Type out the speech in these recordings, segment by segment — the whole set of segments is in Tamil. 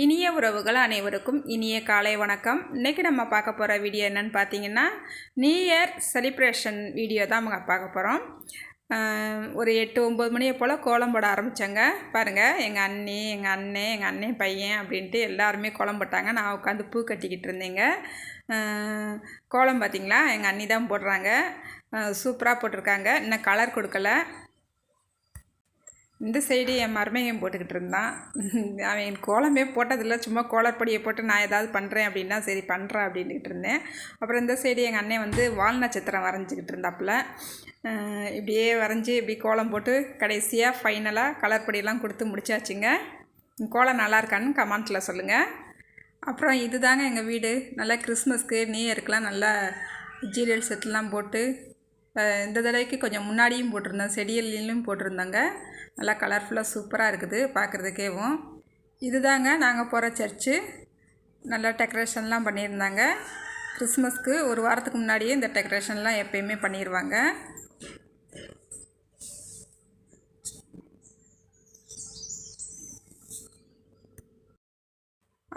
இனிய உறவுகள் அனைவருக்கும் இனிய காலை வணக்கம். இன்றைக்கி நம்ம பார்க்க போகிற வீடியோ என்னென்னு பார்த்தீங்கன்னா நியூ இயர் செலிப்ரேஷன் வீடியோ தான் நம்ம பார்க்க போகிறோம் ஒரு எட்டு ஒம்பது மணியை போல் கோலம் போட ஆரம்பித்தாங்க பாருங்கள் எங்கள் அண்ணி எங்கள் அண்ணன் எங்கள் அண்ணன் பையன் அப்படின்ட்டு எல்லாருமே கோலம் போட்டாங்க. நான் உட்காந்து பூ கட்டிக்கிட்டு இருந்தேங்க. கோலம் பார்த்திங்களா? எங்கள் அண்ணி தான் போடுறாங்க. சூப்பராக போட்டிருக்காங்க. இன்னும் கலர் கொடுக்கல. இந்த சைடு என் மருமையம் போட்டுக்கிட்டு இருந்தான். அவன் கோலமே போட்டதில்லை. சும்மா கோலப்பொடியை போட்டு நான் ஏதாவது பண்ணுறேன் அப்படின்னா சரி பண்ணுறேன் அப்படின்ட்டு இருந்தேன். அப்புறம் இந்த சைடு எங்கள் அண்ணன் வந்து வால் நட்சத்திரம் வரைஞ்சிக்கிட்டு இருந்தாப்புல. இப்படியே வரைஞ்சி இப்படி கோலம் போட்டு கடைசியாக ஃபைனலாக கலர் பொடியெல்லாம் கொடுத்து முடிச்சாச்சுங்க. கோலம் நல்லா இருக்கான்னு கமெண்ட்டில் சொல்லுங்கள் அப்புறம் இது தாங்க எங்கள் வீடு. நல்லா கிறிஸ்மஸ்க்கு நியூ இயருக்குலாம் நல்லா ஜீரியல் செட்டெலாம் போட்டு இந்த தடவைக்கு கொஞ்சம் முன்னாடியும் போட்டிருந்தேன். செடியல்லையும் போட்டிருந்தாங்க. நல்லா கலர்ஃபுல்லாக சூப்பராக இருக்குது பார்க்குறதுக்கேவும். இதுதாங்க நாங்கள் போகிற சர்ச்சு நல்லா டெக்கரேஷன்லாம் பண்ணியிருந்தாங்க. கிறிஸ்மஸ்க்கு ஒரு வாரத்துக்கு முன்னாடியே இந்த டெக்கரேஷன்லாம் எப்பயுமே பண்ணிடுவாங்க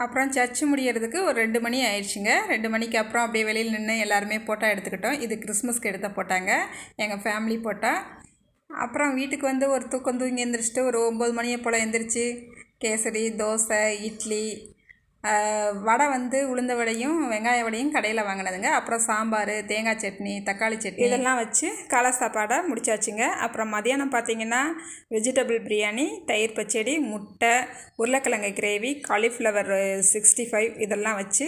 அப்புறம் சர்ச்சு முடியறதுக்கு ஒரு ரெண்டு மணி ஆயிடுச்சுங்க. ரெண்டு மணிக்கு அப்புறம் அப்படியே வெளியில் நின்று எல்லாருமே ஃபோட்டோ எடுத்துக்கிட்டோம். இது கிறிஸ்மஸ்க்கு எடுத்த போட்டாங்க எங்கள் ஃபேமிலி போட்டால் அப்புறம் வீட்டுக்கு வந்து ஒரு தூக்கம் தூங்கி எழுந்திரிச்சிட்டு ஒரு ஒம்பது மணியை போல் எழுந்திரிச்சு கேசரி தோசை இட்லி வடை வந்து உளுந்த வடையும் வெங்காய வடையும் கடையில் வாங்கினதுங்க. அப்புறம் சாம்பார் தேங்காய் சட்னி தக்காளி சட்னி இதெல்லாம் வச்சு காலை சாப்பாடை முடிச்சாச்சுங்க. அப்புறம் மதியானம் பார்த்திங்கன்னா வெஜிடபிள் பிரியாணி தயிர் பச்சடி முட்டை உருளைக்கிழங்கு கிரேவி காலிஃப்ளவர் சிக்ஸ்டி ஃபைவ் இதெல்லாம் வச்சு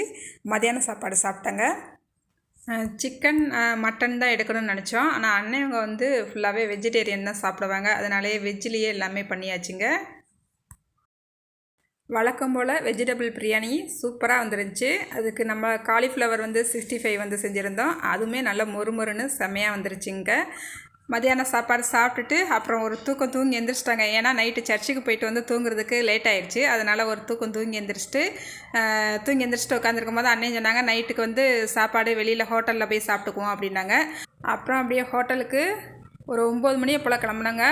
மதியான சாப்பாடு சாப்பிட்டேங்க. சிக்கன் மட்டன் தான் எடுக்கணும்னு நினச்சோம். ஆனால் அண்ணன் வந்து ஃபுல்லாகவே வெஜிடேரியன் தான் சாப்பிடுவாங்க. அதனாலேயே வெஜ்ஜிலேயே எல்லாமே பண்ணியாச்சுங்க. வழக்கம் போல் வெஜிடபிள் பிரியாணி சூப்பராக வந்துருந்துச்சு. அதுக்கு நம்ம காலிஃப்ளவர் வந்து சிக்ஸ்டி ஃபைவ் வந்து செஞ்சுருந்தோம். அதுவுமே நல்லா மொறுமொறுன்னு செம்மையாக வந்துருச்சுங்க. மதியானம் சாப்பாடு சாப்பிட்டுட்டு அப்புறம் ஒரு தூக்கம் தூங்கி எந்திரிச்சிட்டாங்க. ஏன்னா நைட்டு சர்ச்சுக்கு போயிட்டு வந்து தூங்குறதுக்கு லேட் ஆகிடுச்சு அதனால் ஒரு தூக்கம் தூங்கி எந்திரிச்சிட்டு தூங்கி எந்திரிச்சிட்டு உட்காந்துருக்கும் போது அண்ணன் சொன்னாங்க நைட்டுக்கு வந்து சாப்பாடு வெளியில் ஹோட்டலில் போய் சாப்பிட்டுக்குவோம் அப்படின்னாங்க. அப்புறம் அப்படியே ஹோட்டலுக்கு ஒரு ஒம்பது மணியை போல் கிளம்புனாங்க.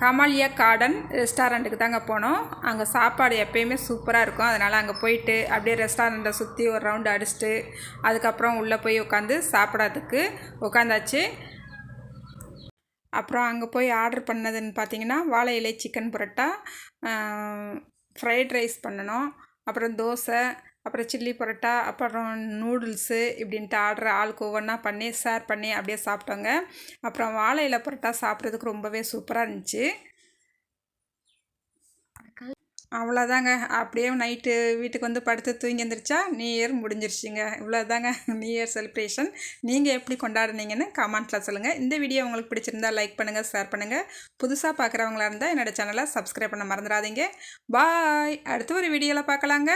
கமாலியா கார்டன் ரெஸ்டாரண்ட்டுக்கு தாங்க போனோம். அங்கே சாப்பாடு எப்போயுமே சூப்பராக இருக்கும். அதனால் அங்கே போயிட்டு அப்படியே ரெஸ்டாரண்ட்டை சுற்றி ஒரு ரவுண்டு அடிச்சுட்டு அதுக்கப்புறம் உள்ளே போய் உட்காந்து சாப்பிட்றதுக்கு உட்காந்தாச்சு அப்புறம் அங்கே போய் ஆர்டர் பண்ணதுன்னு பார்த்தீங்கன்னா வாழை இலை சிக்கன் புரோட்டா ஃப்ரைட் ரைஸ் பண்ணணும். அப்புறம் தோசை அப்புறம் சில்லி பரோட்டா அப்புறம் நூடுல்ஸு இப்படின்ட்டு ஆர்டர் ஆளுக்கு ஒவ்வொன்றா பண்ணி ஷேர் பண்ணி அப்படியே சாப்பிட்டோங்க. அப்புறம் வாழை இலை பரோட்டா சாப்பிட்றதுக்கு ரொம்பவே சூப்பராக இருந்துச்சு. அவ்வளோதாங்க. அப்படியே நைட்டு வீட்டுக்கு வந்து படுத்து தூங்கி எந்திரிச்சா நியூ இயர் முடிஞ்சிருச்சுங்க. இவ்வளோதாங்க. நியூ இயர் செலிப்ரேஷன் நீங்கள் எப்படி கொண்டாடுனீங்கன்னு கமெண்ட்டில் சொல்லுங்கள் இந்த வீடியோ உங்களுக்கு பிடிச்சிருந்தா லைக் பண்ணுங்கள் ஷேர் பண்ணுங்கள் புதுசாக பார்க்குறவங்களா இருந்தால் என்னோடய சேனலை சப்ஸ்கிரைப் பண்ண மறந்துடாதீங்க. பாய் அடுத்து ஒரு வீடியோவில் பார்க்கலாங்க.